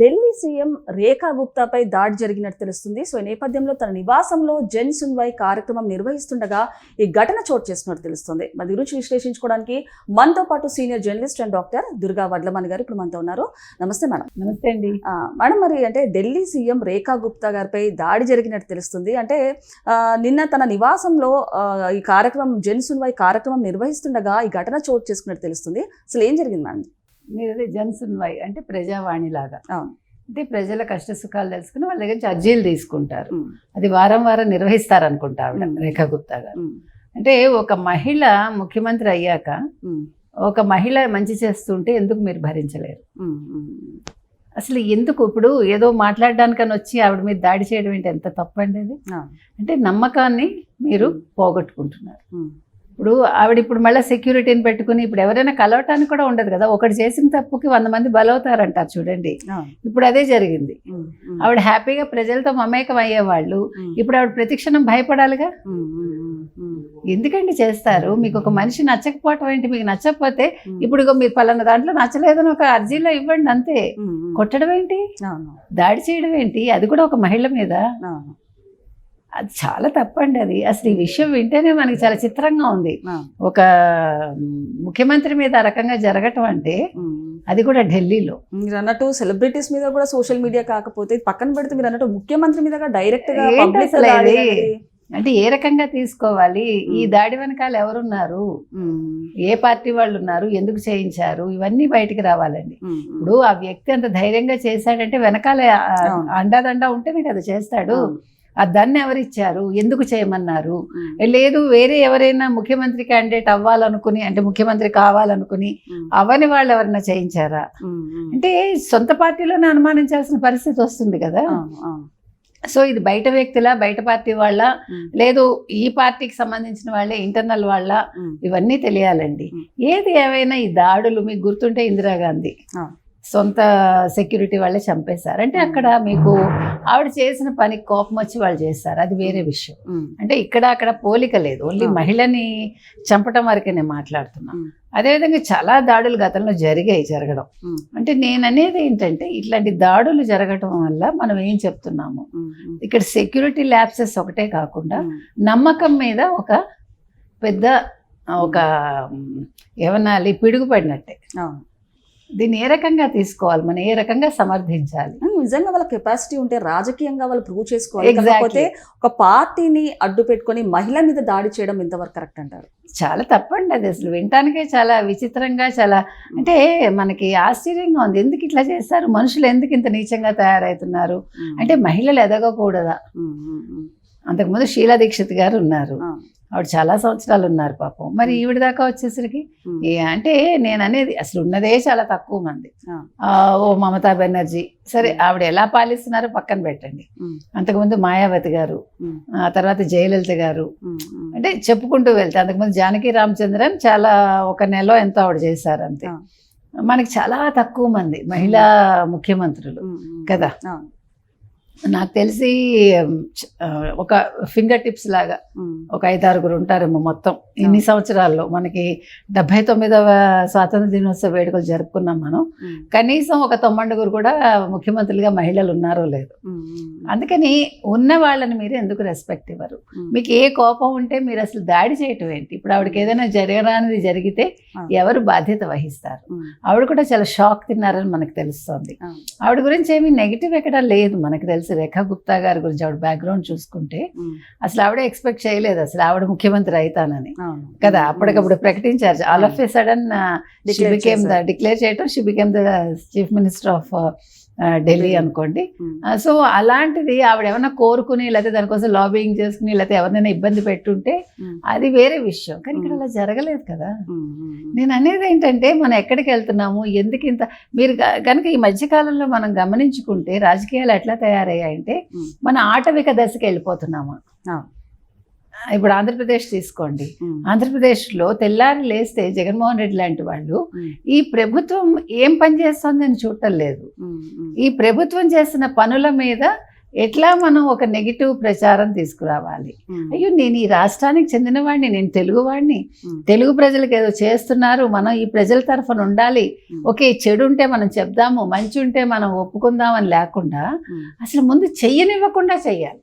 Delhi CM రేఖా గుప్తాపై దాడి జరిగినట్టు తెలుస్తుంది. సో ఈ నేపథ్యంలో తన నివాసంలో జన్ సున్వై కార్యక్రమం నిర్వహిస్తుండగా ఈ ఘటన చోటు చేసుకున్నట్టు తెలుస్తుంది. మరి గురించి విశ్లేషించుకోవడానికి మనతో పాటు senior journalist and doctor Durga Vadlamani garu ఇప్పుడు మనతో ఉన్నారు. నమస్తే మేడం. నమస్తే అండి. మేడం మరి అంటే ఢిల్లీ సీఎం రేఖా గుప్తా గారిపై దాడి జరిగినట్టు తెలుస్తుంది. అంటే నిన్న తన నివాసంలో ఈ కార్యక్రమం జన్ సున్వై కార్యక్రమం నిర్వహిస్తుండగా ఈ ఘటన చోటు చేసుకున్నట్టు తెలుస్తుంది. అసలు ఏం జరిగింది మేడం? మీరు అదే జన్సన్ వై అంటే ప్రజావాణి లాగా అవును. అంటే ప్రజల కష్ట సుఖాలు తెలుసుకుని వాళ్ళ దగ్గర నుంచి అర్జీలు తీసుకుంటారు. అది వారం వారం నిర్వహిస్తారు అనుకుంటా ఆవిడ. రేఖా గుప్తా గారు. అంటే ఒక మహిళ ముఖ్యమంత్రి అయ్యాక ఒక మహిళ మంచి చేస్తుంటే ఎందుకు మీరు భరించలేరు. అసలు ఎందుకు ఇప్పుడు ఏదో మాట్లాడడానికని వచ్చి ఆవిడ మీద దాడి చేయడం ఏంటి ఎంత తప్పండి అది? అంటే నమ్మకాన్ని మీరు పోగొట్టుకుంటున్నారు. ఇప్పుడు ఆవిడ ఇప్పుడు మళ్ళీ సెక్యూరిటీని పెట్టుకుని ఇప్పుడు ఎవరైనా కలవటానికి కూడా ఉండదు కదా. ఒకటి చేసిన తప్పుకి వంద మంది బలవుతారంటారు చూడండి. ఇప్పుడు అదే జరిగింది. ఆవిడ హ్యాపీగా ప్రజలతో మమేకం అయ్యేవాళ్ళు. ఇప్పుడు ఆవిడ ప్రతిక్షణం భయపడాలిగా? ఎందుకండి చేస్తారు? మీకు ఒక మనిషి నచ్చకపోవటం ఏంటి? మీకు నచ్చకపోతే ఇప్పుడు మీరు పలానా దాంట్లో నచ్చలేదని ఒక అర్జీలో ఇవ్వండి అంతే. కొట్టడం ఏంటి? దాడి చేయడం ఏంటి? అది కూడా ఒక మహిళ మీద. అది చాలా తప్పండి అది. అసలు ఈ విషయం వింటేనే మనకి చాలా చిత్రంగా ఉంది. ఒక ముఖ్యమంత్రి మీద ఆ రకంగా జరగటం అంటే. అది కూడా ఢిల్లీలో. మీరు అన్నట్టు సెలబ్రిటీస్ మీద కూడా సోషల్ మీడియా కాకపోతే పక్కన పెడితే మీరు అన్నట్టు ముఖ్యమంత్రి మీద డైరెక్ట్గా. అంటే ఏ రకంగా తీసుకోవాలి? ఈ. దాడి వెనకాల ఎవరున్నారు? ఏ పార్టీ వాళ్ళు ఉన్నారు ఎందుకు చేయించారు? ఇవన్నీ బయటికి రావాలండి. ఇప్పుడు ఆ వ్యక్తి అంత ధైర్యంగా చేశాడంటే వెనకాల. అండాదండా ఉంటేనే కదా చేస్తాడు. ఆ దాన్ని ఎవరు ఇచ్చారు ఎందుకు చేయమన్నారు? లేదు వేరే ఎవరైనా ముఖ్యమంత్రి క్యాండిడేట్ అవ్వాలనుకుని అంటే ముఖ్యమంత్రి కావాలనుకుని అవని వాళ్ళు ఎవరైనా చేయించారా. అంటే సొంత పార్టీలోనే అనుమానించాల్సిన పరిస్థితి వస్తుంది కదా. సో ఇది బయట వ్యక్తుల బయట పార్టీ వాళ్ళ లేదు ఈ పార్టీకి సంబంధించిన వాళ్ళే ఇంటర్నల్ వాళ్ళ ఇవన్నీ తెలియాలండి. ఏది ఏవైనా ఈ దాడులు మీకు గుర్తుంటే ఇందిరాగాంధీ. సొంత సెక్యూరిటీ వాళ్ళే చంపేశారు. అంటే. అక్కడ మీకు ఆవిడ చేసిన పని కోపం వచ్చి వాళ్ళు చేస్తారు అది వేరే విషయం. అంటే ఇక్కడ అక్కడ పోలిక లేదు. ఓన్లీ. మహిళని చంపటం వరకే నేను మాట్లాడుతున్నా. మ్. అదేవిధంగా చాలా దాడులు గతంలో జరిగాయి జరగడం. అంటే నేను అనేది ఏంటంటే ఇట్లాంటి దాడులు జరగటం వల్ల మనం ఏం చెప్తున్నాము? ఇక్కడ సెక్యూరిటీ ల్యాబ్సెస్ ఒకటే కాకుండా నమ్మకం మీద ఒక పెద్ద ఒక ఏమనాలి పిడుగుపడినట్టే. దీన్ని ఏ రకంగా తీసుకోవాలి? మనం ఏ రకంగా సమర్థించాలి? నిజంగా వాళ్ళ కెపాసిటీ ఉంటే రాజకీయంగా వాళ్ళు ప్రూవ్ చేసుకోవాలి. కాకపోతే ఒక పార్టీని అడ్డు పెట్టుకొని మహిళ మీద దాడి చేయడం ఎంతవరకు కరెక్ట్ అంటారు. చాలా తప్పండి అది అసలు వినటానికే చాలా విచిత్రంగా చాలా అంటే మనకి ఆశ్చర్యంగా ఉంది. ఎందుకు ఇట్లా చేస్తారు? మనుషులు ఎందుకు ఇంత నీచంగా తయారవుతున్నారు అంటే మహిళలు ఎదగకూడదా? అంతకుముందు షీలా దీక్షిత్ గారు ఉన్నారు. ఆవిడ చాలా సంవత్సరాలు ఉన్నారు పాపం. మరి ఈవిడ దాకా వచ్చేసరికి అంటే నేను అనేది అసలు ఉన్నదే చాలా తక్కువ మంది. ఓ మమతా బెనర్జీ. సరే ఆవిడ ఎలా పాలిస్తున్నారో పక్కన పెట్టండి. అంతకుముందు మాయావతి గారు ఆ తర్వాత జయలలిత గారు అంటే చెప్పుకుంటూ వెళ్తే అంతకుముందు జానకి రామచంద్రన్ చాలా ఒక నెల ఎంతో ఆవిడ చేశారు అంతే. మనకి చాలా తక్కువ మంది మహిళా ముఖ్యమంత్రులు కదా. నాకు తెలిసి ఒక ఫింగర్ టిప్స్ లాగా ఒక ఐదారుగురు ఉంటారేమో మొత్తం. ఇన్ని సంవత్సరాల్లో మనకి డెబ్బై తొమ్మిదవ స్వాతంత్ర దినోత్సవ వేడుకలు జరుపుకున్నాం మనం. కనీసం ఒక తొమ్మండుగురు కూడా ముఖ్యమంత్రులుగా మహిళలు ఉన్నారో లేదు. అందుకని ఉన్న వాళ్ళని మీరు ఎందుకు రెస్పెక్ట్ ఇవ్వరు? మీకు ఏ కోపం ఉంటే మీరు అసలు దాడి చేయటం ఏంటి? ఇప్పుడు ఆవిడకి ఏదైనా జరగరానిది జరిగితే. ఎవరు బాధ్యత వహిస్తారు? ఆవిడ కూడా చాలా షాక్ తిన్నారని మనకు తెలుస్తోంది. ఆవిడ గురించి ఏమీ నెగిటివ్ ఎక్కడ లేదు మనకు తెలుసు. రేఖా గుప్తా గారి గురించి ఆవిడ బ్యాక్గ్రౌండ్ చూసుకుంటే అసలు ఆవిడ ఎక్స్పెక్ట్ చేయలేదు. అసలు ఆవిడ ముఖ్యమంత్రి అవుతానని. కదా అప్పటికప్పుడు ప్రకటించారు. All of a sudden. Declare చేయటం she became the chief minister of Delhi. అనుకోండి సో అలాంటిది ఆవిడ ఏమైనా కోరుకుని లేకపోతే దానికోసం లాబింగ్ చేసుకుని లేకపోతే ఎవరినైనా ఇబ్బంది పెట్టుంటే అది వేరే విషయం కానీ ఇక్కడ. అలా జరగలేదు కదా నేను అనేది ఏంటంటే మనం ఎక్కడికి వెళ్తున్నాము ఎందుకు ఇంత మీరు కనుక ఈ మధ్యకాలంలో మనం గమనించుకుంటే రాజకీయాలు ఎట్లా తయారయ్యాయంటే. మన ఆటవిక దశకి వెళ్ళిపోతున్నాము. ఇప్పుడు ఆంధ్రప్రదేశ్ తీసుకోండి. ఆంధ్రప్రదేశ్లో తెల్లారి లేస్తే జగన్మోహన్ రెడ్డి లాంటి వాళ్ళు ఈ ప్రభుత్వం ఏం పని చేస్తోంది అని చూడటం లేదు. ఈ ప్రభుత్వం చేసిన పనుల మీద ఎట్లా మనం ఒక నెగిటివ్ ప్రచారం తీసుకురావాలి? అయ్యో నేను ఈ రాష్ట్రానికి చెందినవాడిని నేను తెలుగువాడిని. తెలుగు ప్రజలకు ఏదో చేస్తున్నారు మనం ఈ ప్రజల తరఫున ఉండాలి. ఓకే చెడు ఉంటే మనం చెప్దాము మంచి ఉంటే మనం ఒప్పుకుందామని లేకుండా అసలు ముందు చెయ్యనివ్వకుండా చెయ్యాలి.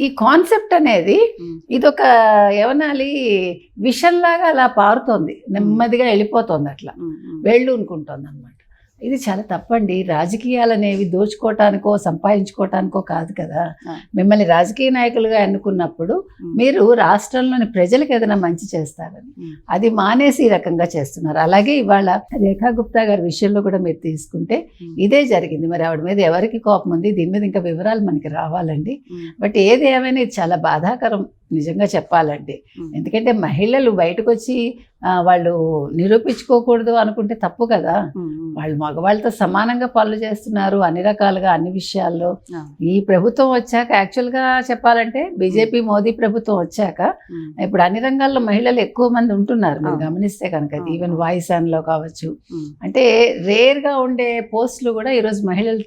ఈ కాన్సెప్ట్ అనేది ఇదొక ఏమనాలి విషంలాగా అలా పారుతోంది. నెమ్మదిగా వెళ్ళిపోతుంది అట్లా. వెళ్ళు అనుకుంటోంది అనమాట ఇది చాలా తప్పండి. రాజకీయాలు అనేవి దోచుకోవటానికో సంపాదించుకోవటానికో కాదు. కదా. మిమ్మల్ని రాజకీయ నాయకులుగా ఎన్నుకున్నప్పుడు మీరు రాష్ట్రంలోని ప్రజలకు ఏదైనా మంచి చేస్తారని. అది మానేసి ఈ రకంగా చేస్తున్నారు. అలాగే ఇవాళ రేఖా గుప్తా గారి విషయంలో కూడా మీరు తీసుకుంటే ఇదే జరిగింది. మరి ఆవిడ మీద ఎవరికి కోపం ఉంది? దీని మీద ఇంకా వివరాలు మనకి రావాలండి. బట్ ఏది ఏమైనా ఇది చాలా బాధాకరం. నిజంగా చెప్పాలంటే. ఎందుకంటే మహిళలు బయటకు వచ్చి వాళ్ళు నిరూపించుకోకూడదు అనుకుంటే తప్పు కదా. వాళ్ళు మగవాళ్ళతో సమానంగా పనులు చేస్తున్నారు అన్ని రకాలుగా అన్ని విషయాల్లో. ఈ ప్రభుత్వం వచ్చాక యాక్చువల్గా చెప్పాలంటే బీజేపీ మోదీ ప్రభుత్వం వచ్చాక ఇప్పుడు అన్ని రంగాల్లో మహిళలు ఎక్కువ మంది ఉంటున్నారు. మీరు. గమనిస్తే కనుక. ఈవెన్ వాయిస్లో కావచ్చు. అంటే రేర్గా ఉండే పోస్టులు కూడా ఈరోజు మహిళలు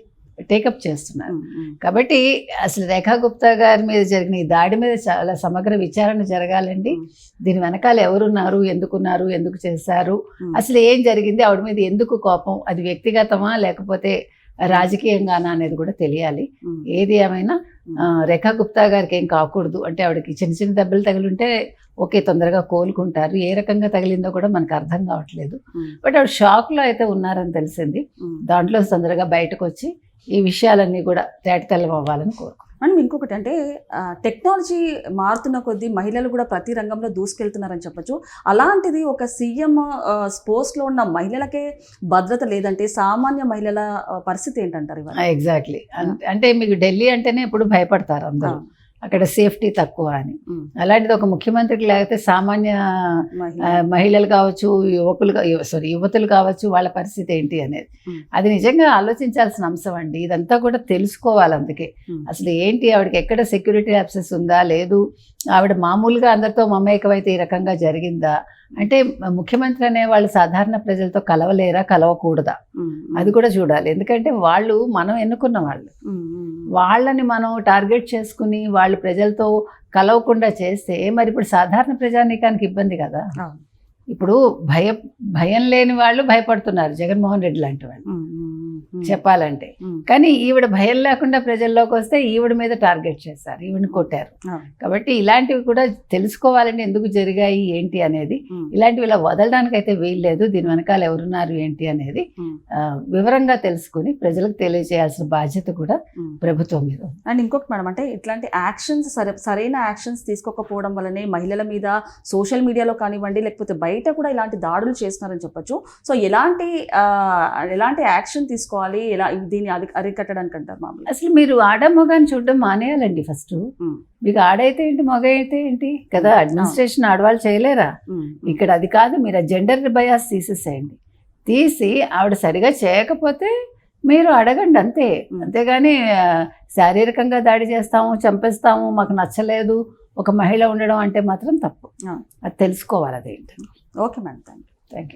టేకప్ చేస్తున్నారు. కాబట్టి అసలు రేఖా గుప్తా గారి మీద జరిగిన ఈ దాడి మీద చాలా సమగ్ర విచారణ జరగాలండి. దీని వెనకాల ఎవరున్నారు ఎందుకున్నారు ఎందుకు చేశారు అసలు ఏం జరిగింది ఆవిడ మీద ఎందుకు కోపం అది వ్యక్తిగతమా లేకపోతే రాజకీయంగానా అనేది కూడా తెలియాలి. ఏది ఏమైనా రేఖా గుప్తా గారికి ఏం కాకూడదు. అంటే ఆవిడకి చిన్న చిన్న దెబ్బలు తగిలింటే ఓకే తొందరగా కోలుకుంటారు. ఏ రకంగా తగిలిందో కూడా మనకు అర్థం కావట్లేదు. బట్ ఆవిడ షాక్లో అయితే ఉన్నారని తెలిసింది. దాంట్లో తొందరగా బయటకు వచ్చి ఈ విషయాలన్నీ కూడా తేటతెల్లం అవ్వాలని కోరుకుంటున్నాను. అండ్ ఇంకొకటి అంటే టెక్నాలజీ మారుతున్న కొద్దీ మహిళలు కూడా ప్రతి రంగంలో దూసుకెళ్తున్నారని చెప్పొచ్చు. అలాంటిది ఒక సీఎం స్పోర్ట్స్లో ఉన్న మహిళలకే భద్రత లేదంటే సామాన్య మహిళల పరిస్థితి ఏంటంటారు ఇవాళ? ఎగ్జాక్ట్లీ. అంటే మీకు ఢిల్లీ అంటేనే ఎప్పుడు భయపడతారు అందరూ. అక్కడ సేఫ్టీ తక్కువ అని. అలాంటిది ఒక ముఖ్యమంత్రికి లేకపోతే సామాన్య మహిళలు కావచ్చు యువకులు సారీ యువతులు కావచ్చు వాళ్ళ పరిస్థితి ఏంటి అనేది. అది నిజంగా ఆలోచించాల్సిన అంశం అండి. ఇదంతా కూడా తెలుసుకోవాలి అందుకే. అసలు ఏంటి ఆవిడకి ఎక్కడ సెక్యూరిటీ యాప్సెస్ ఉందా లేదు ఆవిడ మామూలుగా అందరితో మమేకమైతే ఈ రకంగా జరిగిందా? అంటే ముఖ్యమంత్రి అనే వాళ్ళు సాధారణ ప్రజలతో కలవలేరా కలవకూడదా? అది కూడా చూడాలి. ఎందుకంటే వాళ్ళు మనం ఎన్నుకున్న వాళ్ళు. వాళ్ళని మనం టార్గెట్ చేసుకుని వాళ్ళు ప్రజలతో కలవకుండా చేస్తే మరి ఇప్పుడు సాధారణ ప్రజానీకానికి ఇబ్బంది కదా. ఇప్పుడు భయ భయం లేని వాళ్ళు భయపడుతున్నారు జగన్మోహన్ రెడ్డి లాంటి వాళ్ళు. చెప్పాలంటే. కానీ ఈవిడ భయం లేకుండా ప్రజల్లోకి వస్తే ఈవిడ మీద టార్గెట్ చేశారు ఈవిడని కొట్టారు. కాబట్టి ఇలాంటివి కూడా తెలుసుకోవాలంటే ఎందుకు జరిగాయి ఏంటి అనేది ఇలాంటివి ఇలా వదలడానికి అయితే వీల్లేదు దీని వెనకాల ఎవరున్నారు ఏంటి అనేది వివరంగా తెలుసుకుని ప్రజలకు తెలియజేయాల్సిన బాధ్యత కూడా. ప్రభుత్వం మీద. అండ్ ఇంకొకటి మేడం అంటే ఇట్లాంటి యాక్షన్స్ సరే సరైన యాక్షన్స్ తీసుకోకపోవడం వల్లనే మహిళల మీద సోషల్ మీడియాలో కానివ్వండి లేకపోతే బయట కూడా ఇలాంటి దాడులు చేస్తున్నారని చెప్పొచ్చు. సో ఎలాంటి ఎలాంటి యాక్షన్ తీసుకోవాలి ఎలా దీన్ని అరి అరికట్టడానికి అంటారు మామూలుగా? అసలు మీరు ఆడ మగాని చూడడం మానేయాలండి ఫస్ట్. మీకు ఆడైతే ఏంటి మగ అయితే ఏంటి? కదా అడ్మినిస్ట్రేషన్ ఆడవాళ్ళు చేయలేరా? ఇక్కడ అది కాదు మీరు ఆ జెండర్ బయాస్ తీసేసేయండి. తీసి ఆవిడ సరిగా చేయకపోతే మీరు అడగండి అంతే. అంతేగాని శారీరకంగా దాడి చేస్తాము చంపేస్తాము మాకు నచ్చలేదు ఒక మహిళ ఉండడం అంటే మాత్రం తప్పు. అది తెలుసుకోవాలి అదేంటి okay madam thank you thank you